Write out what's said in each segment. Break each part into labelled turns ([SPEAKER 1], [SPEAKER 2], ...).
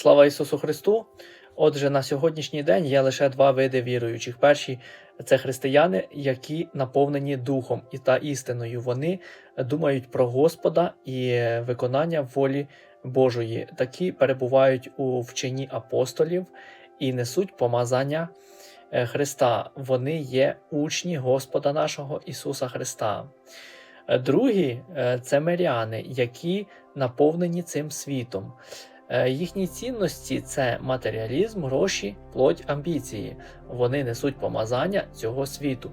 [SPEAKER 1] Слава Ісусу Христу! Отже, на сьогоднішній день є лише два види віруючих. Перші це християни, які наповнені духом і та істиною. Вони думають про Господа і виконання волі Божої. Такі перебувають у вченні апостолів і несуть помазання е, Христа. Вони є учні Господа нашого Ісуса Христа. Другі е, це миряни, які наповнені цим світом. Е, Їхні цінності це матеріалізм, гроші, плоть, амбіції. Вони несуть помазання цього світу,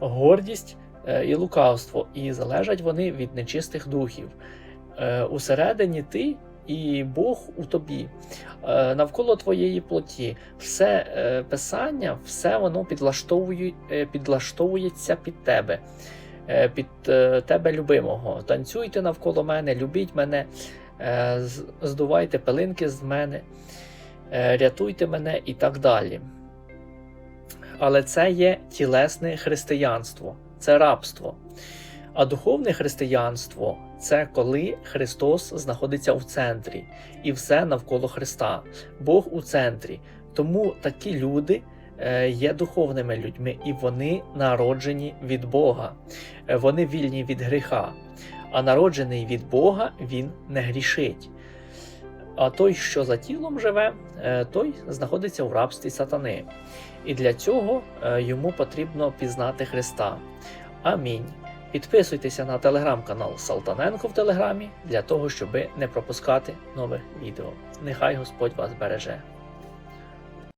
[SPEAKER 1] гордість е, і лукавство, і залежать вони від нечистих духів. Е, Усередині ти і Бог у тобі, навколо твоєї плоті. Все писання, все воно підлаштовує, підлаштовується під тебе, під тебе любимого. Танцюйте навколо мене, любіть мене. Е, здувайте пилинки з мене, е, рятуйте мене і так далі. Але це є тілесне християнство, це рабство. А духовне християнство це коли Христос знаходиться у центрі і все навколо Христа, Бог у центрі. Тому такі люди е, є духовними людьми, і вони народжені від Бога, вони вільні від гріха а народжений від Бога він не грішить. А той, що за тілом живе, е, той знаходиться в рабстві сатани. І для цього е, йому потрібно пізнати Христа. Амінь. Підписуйтеся на телеграм-канал Салтаненко в Телеграмі для того, щоб не пропускати нових відео. Нехай Господь вас береже.